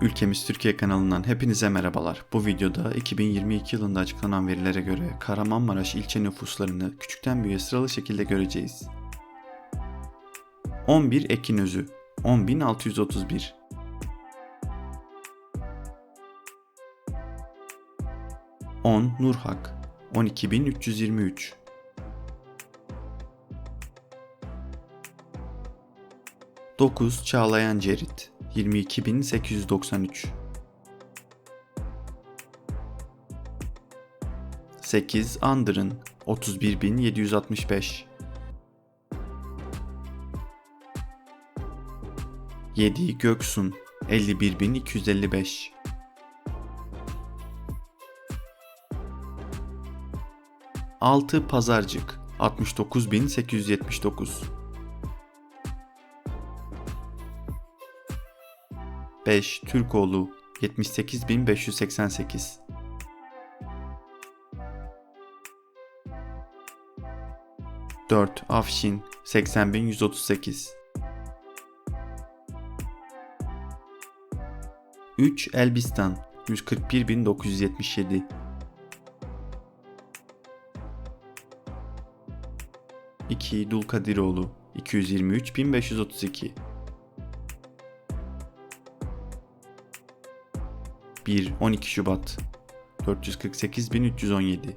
Ülkemiz Türkiye kanalından hepinize merhabalar. Bu videoda 2022 yılında açıklanan verilere göre Kahramanmaraş ilçe nüfuslarını küçükten büyüğe sıralı şekilde göreceğiz. 11 Ekinözü 10631 10 Nurhak 12323 9 Çağlayan Cerit 22893 8 Andırın 31765 7 Göksun 51255 6 Pazarcık 69879 5 Türkoğlu 78588 4 Afşin 80138 3 Elbistan 141977 2 Dulkadiroğlu 223532 1 12 Şubat 448317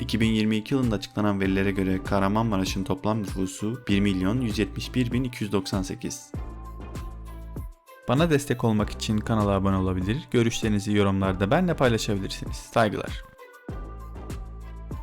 2022 yılında açıklanan verilere göre Kahramanmaraş'ın toplam nüfusu 1 milyon 171 bin 298. Bana destek olmak için kanala abone olabilir, görüşlerinizi yorumlarda benimle paylaşabilirsiniz. Saygılar.